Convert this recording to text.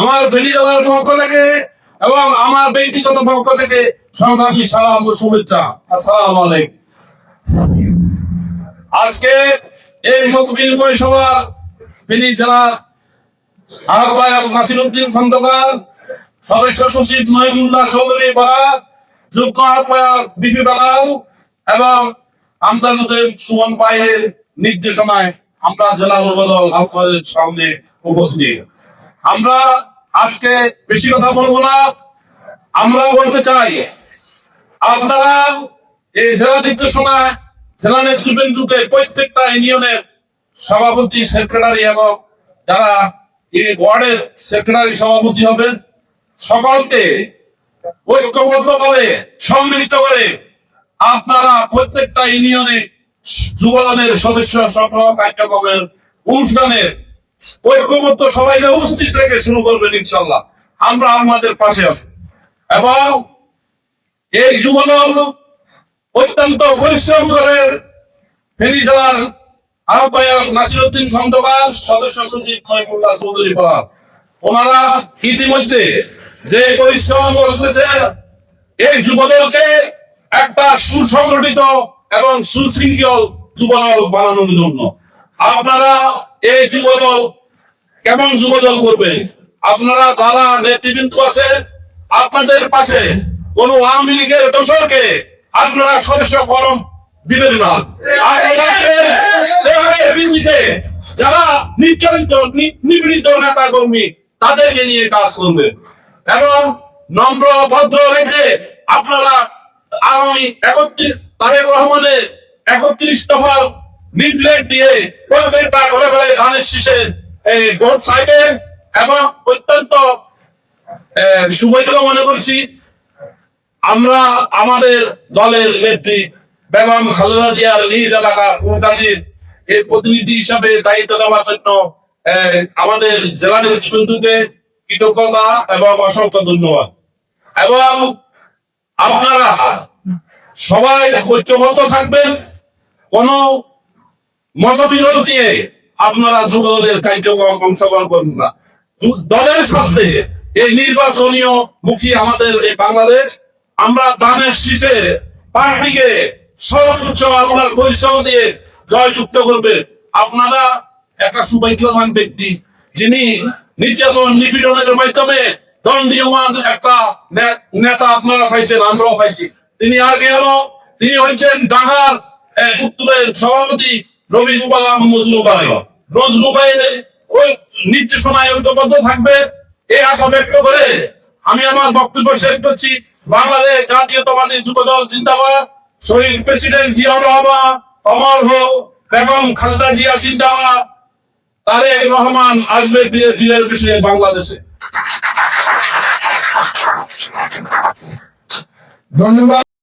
আমার বেলি জেলার পক্ষ থেকে এবং আমার ব্যক্তিগত পক্ষ থেকে সংগ্রামী সালাম ও শুভেচ্ছা। আসসালাম আলাইকুম। আজকে এই মত বিনিময় সভা ফেনী জেলার আহ্বায়ক নাসিরুদ্দিন খন্দকার, সদস্য সচিব মহিবুল্লাহ চৌধুরী বারা, যুগ্ম আহ্বায়ক বিপি বেলাল এবং আন্তর্জাতিক সুমন পায়ের নির্দেশনায় আমরা জেলা উপদল আপনাদের সামনে উপস্থিত। আমরা আজকে বেশি কথা বলব না। আমরা বলতে চাই, আপনারা এই জেলা নির্দেশনায় জেলা নেতৃবৃন্দকে প্রত্যেকটা ইউনিয়নের সভাপতি, সেক্রেটারি এবং যারা এই ওয়ার্ডের সেক্রেটারি সভাপতি হবেন, সকলকে ঐক্যবদ্ধ করে সম্মিলিত করে আপনারা প্রত্যেকটা ইউনিয়নে যুবদলের সদস্য সংগ্রহ কার্যক্রমের অনুষ্ঠানের ঐক্যবদ্ধ সবাইকে উপস্থিত রেখে শুরু করবেন ইনশাল্লাহ আমরা আমাদের পাশে আছি। এবং এই যুবদল অত্যন্ত পরিশ্রম করে ফেনী জেলার আহ্বায়ক নাসিরুদ্দিন খন্দকার, সদস্য সচিব চৌধুরী পাল। ওনারা ইতিমধ্যে যে পরিশ্রম করতেছে, এই যুবদলকে একটা সুসংগঠিত এবং সুশৃঙ্খল যুবদল বানানোর জন্য। আপনারা এই যুবদল কেমন যুবদল করবে? আপনারা যারা নেতৃবৃন্দ আছে, আপনাদের পাশে কোন আওয়ামী লীগের দোষরকে আপনারা সদস্য ফরম দিবেন না। যারা নির্যাতিত নিপীড়িত নেতা কর্মী তাদেরকে নিয়ে কাজ করবে। এবং নম্র, ভদ্র রেখে আপনারা আগামী একত্রিশ তারেক রহমানের একত্রিশ দফার লিফলেট দিয়ে প্রত্যেকটা ঘরে ঘরে ধানের শীষে এই ভোট সাইডে এবং অত্যন্ত শুভেচ্ছা মনে করছি, আমরা আমাদের দলের নেত্রী বেগম খালেদা জিয়ার নিজ এলাকা কাজীর এই প্রতিনিধি হিসাবে দায়িত্ব দেওয়ার জন্য আমাদের জেলা নেতৃবৃন্দকে কৃতজ্ঞতা এবং অসংখ্য ধন্যবাদ। এবং আপনারা সবাই ঐক্যবদ্ধ থাকবেন, কোন মতবিরোধ দিয়ে আপনারা কার্যক্রম অংশগ্রহণ করবেন না। দলের সাথে এই নির্বাচনীয় মুখী আমাদের এই বাংলাদেশ আমরা দানের শীষে পার্টিকে সর্বোচ্চ আপনার পরিশ্রম দিয়ে জয়যুক্ত করবে। আপনারা একটা সৌভাগ্যবান ব্যক্তি যিনি নির্যাতন নিপীড়নের মাধ্যমে দণ্ডীয়মান একটা নেতা আপনারা পাইছেন আমরাও পাইছি। তিনি আর কেন তিনি হচ্ছেন আহ, উত্তরের সভাপতি রবি গোপাল নজরুল ভাই নজরুল ভাইয়ের ওই নির্দেশনায় ঐক্যবদ্ধ থাকবে। এই আশা ব্যক্ত করে আমি আমার বক্তব্য শেষ করছি। বাংলাদেশ জাতীয়তাবাদী যুবদল জিন্দাবাদ। শহীদ প্রেসিডেন্ট জিয়াউর রহমান, অমর হোক বেগম খালেদা জিয়া জিন্দাবাদ। তারেক রহমান আসবে বীরের বিষয়ে বাংলাদেশে। ধন্যবাদ।